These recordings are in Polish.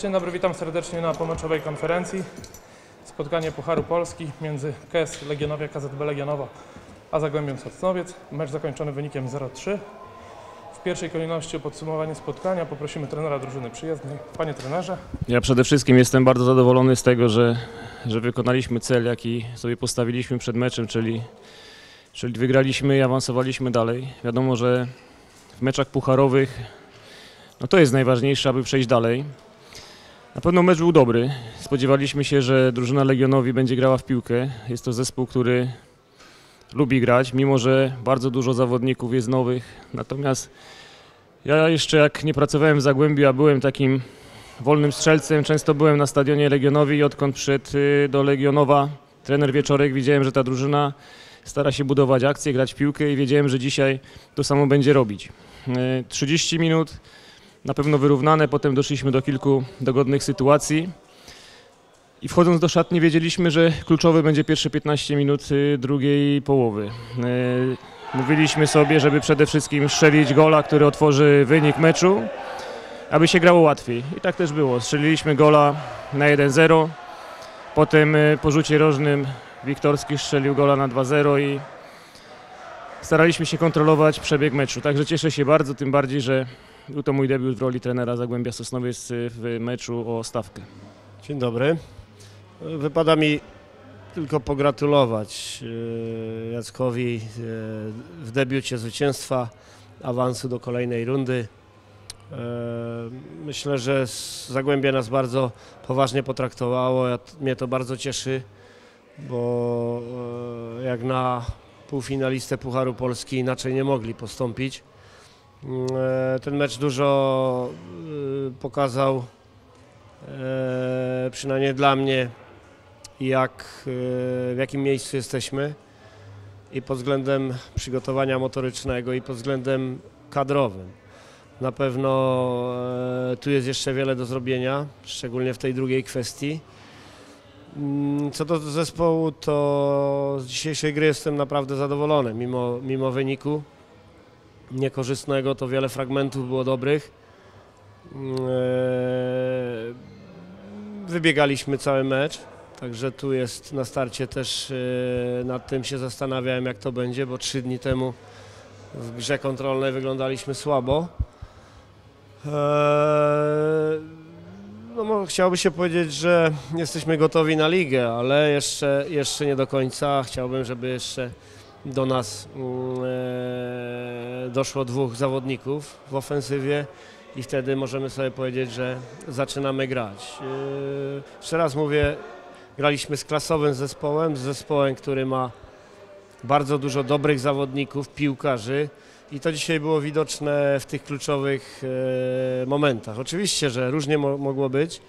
Dzień dobry, witam serdecznie na pomeczowej konferencji. Spotkanie Pucharu Polski między KS Legionowia, KZB Legionowa a Zagłębiem Sosnowiec. Mecz zakończony wynikiem 0-3. W pierwszej kolejności o podsumowanie spotkania poprosimy trenera drużyny przyjezdnej. Panie trenerze, Ja przede wszystkim jestem bardzo zadowolony z tego, że, że wykonaliśmy cel, jaki sobie postawiliśmy przed meczem, czyli, czyli wygraliśmy i awansowaliśmy dalej. Wiadomo, że w meczach pucharowych no to jest najważniejsze, aby przejść dalej. Na pewno mecz był dobry. Spodziewaliśmy się, że drużyna Legionowi będzie grała w piłkę. Jest to zespół, który lubi grać, mimo że bardzo dużo zawodników jest nowych. Natomiast ja jeszcze jak nie pracowałem w Zagłębiu, a byłem takim wolnym strzelcem. Często byłem na stadionie Legionowi i odkąd przyszedł y, do Legionowa trener Wieczorek, widziałem, że ta drużyna stara się budować akcje, grać piłkę i wiedziałem, że dzisiaj to samo będzie robić. Y, 30 minut na pewno wyrównane, potem doszliśmy do kilku dogodnych sytuacji. I wchodząc do szatni wiedzieliśmy, że kluczowe będzie pierwsze 15 minut y, drugiej połowy. Y, Mówiliśmy sobie, żeby przede wszystkim strzelić gola, który otworzy wynik meczu aby się grało łatwiej. I tak też było. Strzeliliśmy gola na 1-0. Potem y, po rzucie rożnym Wiktorski strzelił gola na 2-0 i staraliśmy się kontrolować przebieg meczu. Także cieszę się bardzo, tym bardziej, że był to mój debiut w roli trenera Zagłębia Sosnowiec w meczu o stawkę. Dzień dobry. Wypada mi tylko pogratulować e, Jackowi e, w debiucie zwycięstwa, awansu do kolejnej rundy. E, Myślę, że Zagłębie nas bardzo poważnie potraktowało. Mnie to bardzo cieszy, bo jak na półfinalistę Pucharu Polski inaczej nie mogli postąpić. Mm, e, Ten mecz dużo e, pokazał e, przynajmniej dla mnie, jak, e, w jakim miejscu jesteśmy i pod względem przygotowania motorycznego i pod względem kadrowym. Na pewno e, tu jest jeszcze wiele do zrobienia, szczególnie w tej drugiej kwestii. Mm, Co do zespołu, to z dzisiejszej gry jestem naprawdę zadowolony, mimo, mimo wyniku niekorzystnego, to wiele fragmentów było dobrych. Mm, e, Wybiegaliśmy cały mecz, także tu jest na starcie też e, nad tym się zastanawiałem jak to będzie, bo trzy dni temu w grze kontrolnej wyglądaliśmy słabo. Eee, No, chciałoby się powiedzieć, że jesteśmy gotowi na ligę, ale jeszcze, jeszcze nie do końca. Chciałbym, żeby jeszcze do nas mm, e, doszło dwóch zawodników w ofensywie i wtedy możemy sobie powiedzieć, że zaczynamy grać. Yy, Jeszcze raz mówię, graliśmy z klasowym zespołem, z zespołem, który ma bardzo dużo dobrych zawodników, piłkarzy i to dzisiaj było widoczne w tych kluczowych e, momentach. Oczywiście, że różnie mo mogło być,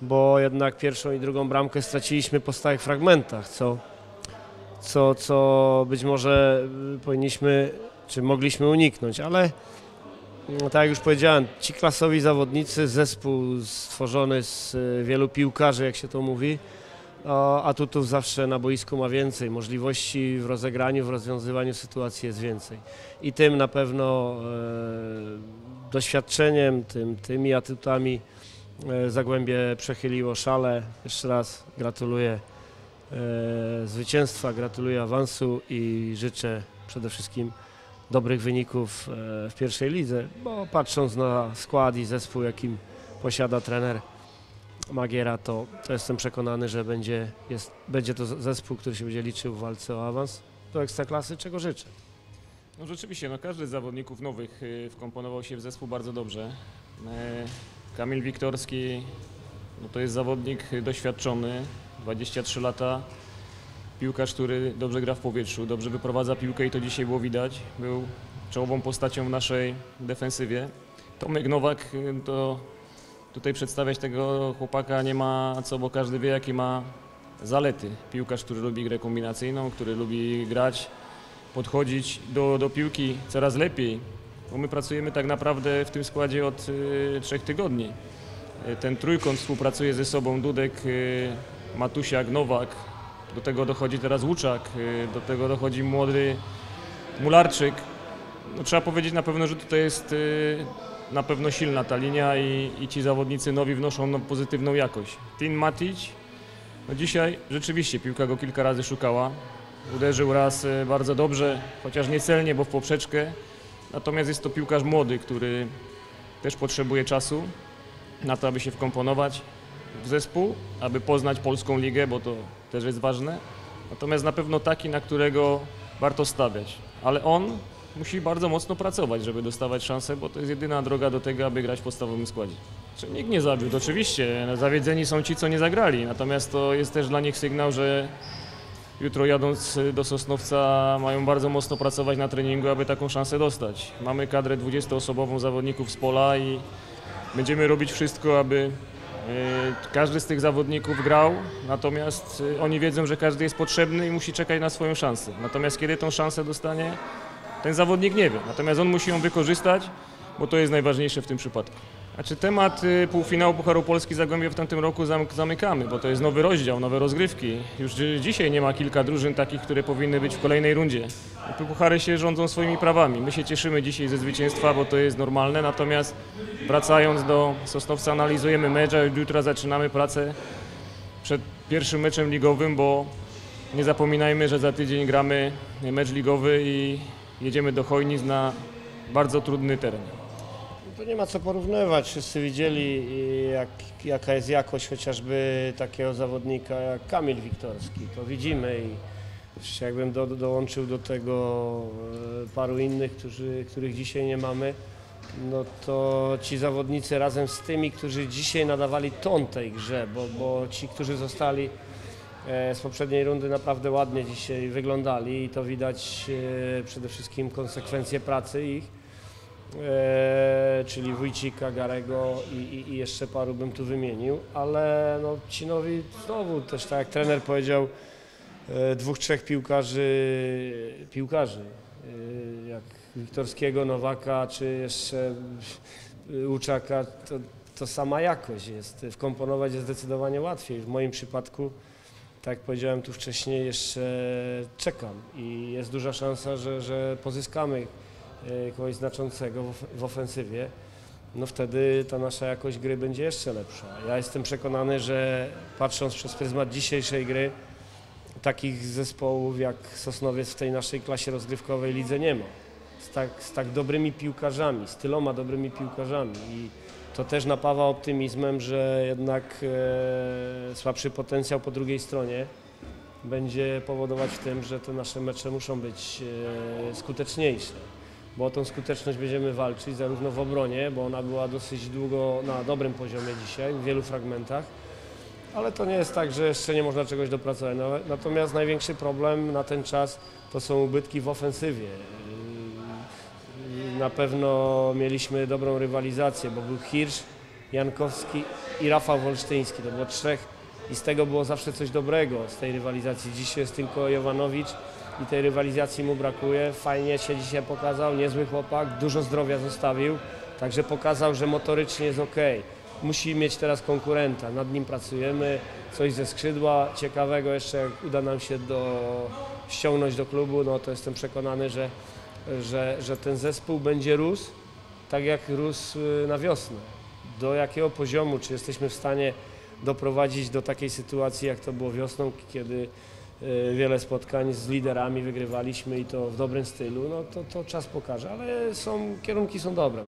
bo jednak pierwszą i drugą bramkę straciliśmy po stałych fragmentach, co, co, co być może y, powinniśmy, czy mogliśmy uniknąć, ale no, tak jak już powiedziałem, ci klasowi zawodnicy, zespół stworzony z y, wielu piłkarzy, jak się to mówi, atutów zawsze na boisku ma więcej, możliwości w rozegraniu, w rozwiązywaniu sytuacji jest więcej. I tym na pewno e, doświadczeniem, tym, tymi atutami e, Zagłębie przechyliło szale. Jeszcze raz gratuluję e, zwycięstwa, gratuluję awansu i życzę przede wszystkim dobrych wyników e, w pierwszej lidze, bo patrząc na skład i zespół, jakim posiada trener Magiera, to, to jestem przekonany, że będzie, jest, będzie to zespół, który się będzie liczył w walce o awans do Ekstraklasy, czego życzę. No rzeczywiście, no każdy z zawodników nowych y, wkomponował się w zespół bardzo dobrze. E, Kamil Wiktorski no to jest zawodnik doświadczony, 23 lata, piłkarz, który dobrze gra w powietrzu, dobrze wyprowadza piłkę i to dzisiaj było widać. Był czołową postacią w naszej defensywie. Tomek Nowak y, to tutaj przedstawiać tego chłopaka nie ma co, bo każdy wie jakie ma zalety. Piłkarz, który lubi grę kombinacyjną, który lubi grać podchodzić do, do piłki coraz lepiej, bo my pracujemy tak naprawdę w tym składzie od y, trzech tygodni. Y, Ten trójkąt współpracuje ze sobą Dudek, y, Matusiak, Nowak, do tego dochodzi teraz Łuczak, y, do tego dochodzi młody Mularczyk. No, trzeba powiedzieć na pewno, że tutaj jest y, na pewno silna ta linia i, i ci zawodnicy nowi wnoszą no, pozytywną jakość. Tin Matic, no dzisiaj rzeczywiście piłka go kilka razy szukała. Uderzył raz e, bardzo dobrze, chociaż niecelnie, bo w poprzeczkę. Natomiast jest to piłkarz młody, który też potrzebuje czasu na to, aby się wkomponować w zespół, aby poznać polską ligę, bo to też jest ważne. Natomiast na pewno taki, na którego warto stawiać. Ale on musi bardzo mocno pracować, żeby dostawać szansę, bo to jest jedyna droga do tego, aby grać w podstawowym składzie. Czy nikt nie zawiódł? Oczywiście, no, zawiedzeni są ci, co nie zagrali. Natomiast to jest też dla nich sygnał, że jutro jadąc do Sosnowca mają bardzo mocno pracować na treningu, aby taką szansę dostać. Mamy kadrę 20-osobową zawodników z pola i będziemy robić wszystko, aby e, każdy z tych zawodników grał, natomiast e, oni wiedzą, że każdy jest potrzebny i musi czekać na swoją szansę. Natomiast kiedy tą szansę dostanie, ten zawodnik nie wie. Natomiast on musi ją wykorzystać, bo to jest najważniejsze w tym przypadku. Znaczy temat y, półfinału Pucharu Polski Zagłębie w tamtym roku zamykamy, bo to jest nowy rozdział, nowe rozgrywki. Już dzi- dzisiaj nie ma kilka drużyn takich, które powinny być w kolejnej rundzie. Puchary się rządzą swoimi prawami. My się cieszymy dzisiaj ze zwycięstwa, bo to jest normalne, natomiast wracając do Sosnowca analizujemy mecz, a jutro zaczynamy pracę przed pierwszym meczem ligowym, bo nie zapominajmy, że za tydzień gramy mecz ligowy i jedziemy do Chojnic na bardzo trudny teren. To nie ma co porównywać. Wszyscy widzieli, jak, jaka jest jakość chociażby takiego zawodnika jak Kamil Wiktorski. To widzimy i jakbym do, dołączył do tego e, paru innych, którzy, których dzisiaj nie mamy, no to ci zawodnicy razem z tymi, którzy dzisiaj nadawali ton tej grze, bo, bo ci, którzy zostali z poprzedniej rundy naprawdę ładnie dzisiaj wyglądali i to widać e, przede wszystkim konsekwencje pracy ich e, czyli Wójcika, Garego i, i, jeszcze paru bym tu wymienił, ale no, ci nowi znowu też tak jak trener powiedział, e, dwóch, trzech piłkarzy, piłkarzy e, jak Wiktorskiego, Nowaka czy jeszcze e, Łuczaka, to, to sama jakość jest. Wkomponować jest zdecydowanie łatwiej. W moim przypadku, tak jak powiedziałem tu wcześniej, jeszcze czekam i jest duża szansa, że, że pozyskamy e, kogoś znaczącego w, of- w ofensywie, no wtedy ta nasza jakość gry będzie jeszcze lepsza. Ja jestem przekonany, że patrząc przez pryzmat dzisiejszej gry, takich zespołów jak Sosnowiec w tej naszej klasie rozgrywkowej lidze nie ma. Z tak, z tak dobrymi piłkarzami, z tyloma dobrymi piłkarzami i to też napawa optymizmem, że jednak e, słabszy potencjał po drugiej stronie będzie powodować w tym, że te nasze mecze muszą być e, skuteczniejsze. Bo o tą skuteczność będziemy walczyć zarówno w obronie, bo ona była dosyć długo na dobrym poziomie dzisiaj, w wielu fragmentach, ale to nie jest tak, że jeszcze nie można czegoś dopracować. Natomiast największy problem na ten czas to są ubytki w ofensywie. Na pewno mieliśmy dobrą rywalizację, bo był Hirsch, Jankowski i Rafał Wolsztyński. To było trzech i z tego było zawsze coś dobrego z tej rywalizacji. Dzisiaj jest tylko Jovanowicz i tej rywalizacji mu brakuje. Fajnie się dzisiaj pokazał, niezły chłopak, dużo zdrowia zostawił, także pokazał, że motorycznie jest ok. Musi mieć teraz konkurenta, nad nim pracujemy, coś ze skrzydła ciekawego jeszcze, jak uda nam się do, ściągnąć do klubu, no to jestem przekonany, że, że, że ten zespół będzie rósł tak jak rósł y, na wiosnę. Do jakiego poziomu, czy jesteśmy w stanie doprowadzić do takiej sytuacji, jak to było wiosną, kiedy y, wiele spotkań z liderami wygrywaliśmy i to w dobrym stylu, no to, to czas pokaże, ale są, kierunki są dobre.